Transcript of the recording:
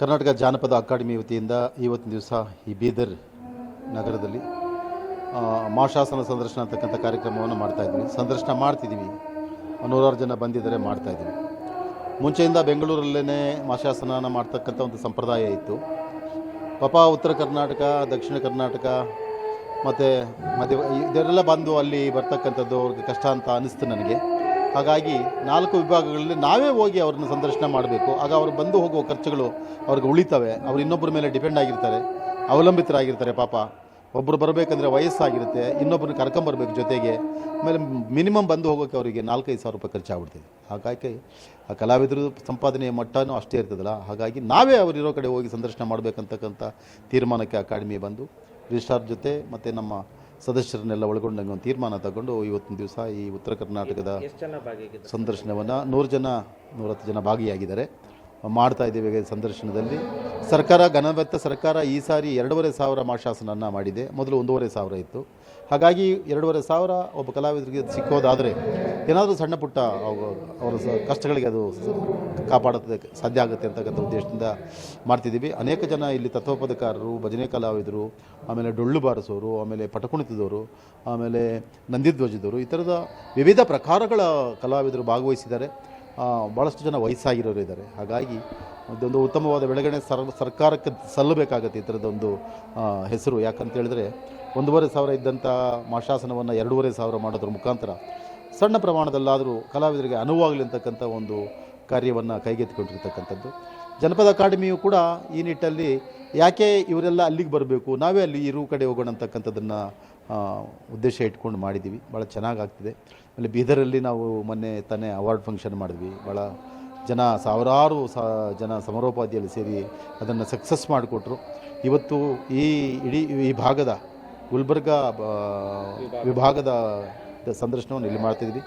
ಕರ್ನಾಟಕ ಜಾನಪದ ಅಕಾಡೆಮಿ ವತಿಯಿಂದ ಇವತ್ತಿನ ದಿವಸ ಈ ಬೀದರ್ ನಗರದಲ್ಲಿ ಮಾಶಾಸನ ಸಂದರ್ಶನ ಅಂತಕ್ಕಂಥ ಕಾರ್ಯಕ್ರಮವನ್ನು ಮಾಡ್ತಾಯಿದ್ವಿ ಸಂದರ್ಶನ ಮಾಡ್ತಿದ್ದೀವಿ. ನೂರಾರು ಜನ ಬಂದಿದ್ದಾರೆ ಮಾಡ್ತಾಯಿದ್ದೀವಿ ಮುಂಚೆಯಿಂದ ಬೆಂಗಳೂರಲ್ಲೇ ಮಾಶಾಸನ ಮಾಡ್ತಕ್ಕಂಥ ಒಂದು ಸಂಪ್ರದಾಯ ಇತ್ತು. ಪಾಪ ಉತ್ತರ ಕರ್ನಾಟಕ, ದಕ್ಷಿಣ ಕರ್ನಾಟಕ, ಮತ್ತು ಮಧ್ಯ ಇದರೆಲ್ಲ ಬಂದು ಅಲ್ಲಿ ಬರ್ತಕ್ಕಂಥದ್ದು ಅವ್ರಿಗೆ ಕಷ್ಟ ಅಂತ ಅನ್ನಿಸ್ತು ನನಗೆ. ಹಾಗಾಗಿ ನಾಲ್ಕು ವಿಭಾಗಗಳಲ್ಲಿ ನಾವೇ ಹೋಗಿ ಅವ್ರನ್ನ ಸಂದರ್ಶನ ಮಾಡಬೇಕು. ಆಗ ಅವರು ಬಂದು ಹೋಗುವ ಖರ್ಚುಗಳು ಅವ್ರಿಗೆ ಉಳಿತವೆ. ಅವ್ರು ಇನ್ನೊಬ್ಬರ ಮೇಲೆ ಡಿಪೆಂಡ್ ಆಗಿರ್ತಾರೆ. ಅವಲಂಬಿತರಾಗಿರ್ತಾರೆ ಪಾಪ. ಒಬ್ಬರು ಬರಬೇಕಂದ್ರೆ ವಯಸ್ಸಾಗಿರುತ್ತೆ. ಇನ್ನೊಬ್ಬರನ್ನ ಕರ್ಕೊಂಬರ್ಬೇಕು ಜೊತೆಗೆ. ಆಮೇಲೆ ಮಿನಿಮಮ್ ಬಂದು ಹೋಗೋಕೆ ಅವರಿಗೆ ನಾಲ್ಕೈದು ಸಾವಿರ ರೂಪಾಯಿ ಖರ್ಚಾಗ್ಬಿಡ್ತದೆ ಹಾಗಾಗಿ ಆ ಕಲಾವಿದರು ಸಂಪಾದನೆಯ ಮಟ್ಟನೂ ಅಷ್ಟೇ ಇರ್ತದಲ್ಲ. ಹಾಗಾಗಿ ನಾವೇ ಅವರಿರೋ ಕಡೆ ಹೋಗಿ ಸಂದರ್ಶನ ಮಾಡಬೇಕಂತಕ್ಕಂಥ ತೀರ್ಮಾನಕ್ಕೆ ಅಕಾಡೆಮಿ ಬಂದು, ರಿಜಿಸ್ಟ್ರಾರ್ ಜೊತೆ ಮತ್ತು ನಮ್ಮ ಸದಸ್ಯರನ್ನೆಲ್ಲ ಒಳಗೊಂಡಂಗೆ ಒಂದು ತೀರ್ಮಾನ ತಗೊಂಡು ಇವತ್ತಿನ ದಿವಸ ಈ ಉತ್ತರ ಕರ್ನಾಟಕದ ಸಂದರ್ಶನವನ್ನು ನೂರು ಜನ ನೂರತ್ತು ಜನ ಭಾಗಿಯಾಗಿದ್ದಾರೆ. ಮಾಡ್ತಾ ಇದ್ದೇವೆ ಸಂದರ್ಶನದಲ್ಲಿ. ಸರ್ಕಾರ ಘನವೆತ್ತ ಸರ್ಕಾರ ಈ ಸಾರಿ ಎರಡೂವರೆ ಸಾವಿರ ಮಾಶಾಸನನ್ನು ಮಾಡಿದೆ. ಮೊದಲು ಒಂದೂವರೆ ಸಾವಿರ ಇತ್ತು. ಹಾಗಾಗಿ ಎರಡೂವರೆ ಸಾವಿರ ಒಬ್ಬ ಕಲಾವಿದರಿಗೆ ಸಿಕ್ಕೋದಾದರೆ ಏನಾದರೂ ಸಣ್ಣ ಪುಟ್ಟ ಅವರ ಕಷ್ಟಗಳಿಗೆ ಅದು ಕಾಪಾಡೋದಕ್ಕೆ ಸಾಧ್ಯ ಆಗುತ್ತೆ ಅಂತಕ್ಕಂಥ ಉದ್ದೇಶದಿಂದ ಮಾಡ್ತಿದ್ದೀವಿ. ಅನೇಕ ಜನ ಇಲ್ಲಿ ತತ್ವಪದಕಾರರು, ಭಜನೆ ಕಲಾವಿದರು, ಆಮೇಲೆ ಡೊಳ್ಳು ಬಾರಿಸೋರು, ಆಮೇಲೆ ಪಟಕುಣಿತದವರು, ಆಮೇಲೆ ನಂದಿಧ್ವಜದವರು ಈ ಥರದ ವಿವಿಧ ಪ್ರಕಾರಗಳ ಕಲಾವಿದರು ಭಾಗವಹಿಸಿದ್ದಾರೆ. ಭಾಳಷ್ಟು ಜನ ವಯಸ್ಸಾಗಿರೋರು ಇದ್ದಾರೆ. ಹಾಗಾಗಿ ಇದೊಂದು ಉತ್ತಮವಾದ ಬೆಳಗಣೆ ಸರ್, ಸರ್ಕಾರಕ್ಕೆ ಸಲ್ಲಬೇಕಾಗತ್ತೆ ಈ ಥರದೊಂದು ಹೆಸರು. ಯಾಕಂತ ಹೇಳಿದ್ರೆ ಒಂದೂವರೆ ಸಾವಿರ ಇದ್ದಂಥ ಮಾಶಾಸನವನ್ನು ಎರಡೂವರೆ ಸಾವಿರ ಮಾಡೋದ್ರ ಮುಖಾಂತರ ಸಣ್ಣ ಪ್ರಮಾಣದಲ್ಲಾದರೂ ಕಲಾವಿದರಿಗೆ ಅನುವಾಗಲಿ ಅಂತಕ್ಕಂಥ ಒಂದು ಕಾರ್ಯವನ್ನು ಕೈಗೆತ್ತಿಕೊಂಡಿರ್ತಕ್ಕಂಥದ್ದು. ಜನಪದ ಅಕಾಡೆಮಿಯು ಕೂಡ ಈ ನಿಟ್ಟಲ್ಲಿ ಯಾಕೆ ಇವರೆಲ್ಲ ಅಲ್ಲಿಗೆ ಬರಬೇಕು? ನಾವೇ ಅಲ್ಲಿ ಇರುವ ಕಡೆ ಹೋಗೋಣ ಅಂತಕ್ಕಂಥದ್ದನ್ನು ಉದ್ದೇಶ ಇಟ್ಕೊಂಡು ಮಾಡಿದ್ದೀವಿ ಭಾಳ ಚೆನ್ನಾಗಾಗ್ತಿದೆ. ಆಮೇಲೆ ಬೀದರಲ್ಲಿ ನಾವು ಮೊನ್ನೆ ತಾನೇ ಅವಾರ್ಡ್ ಫಂಕ್ಷನ್ ಮಾಡಿದ್ವಿ. ಭಾಳ ಜನ, ಸಾವಿರಾರು ಸಾ, ಜನ ಸಮಾರೋಪಾದಿಯಲ್ಲಿ ಸೇರಿ ಅದನ್ನು ಸಕ್ಸಸ್ ಮಾಡಿಕೊಟ್ರು. ಇವತ್ತು ಈ ಇಡೀ, ಈ ಭಾಗದ ಗುಲ್ಬರ್ಗ ವಿಭಾಗದ ಸಂದರ್ಶನವನ್ನು ಇಲ್ಲಿ ಮಾಡ್ತಿದ್ವಿ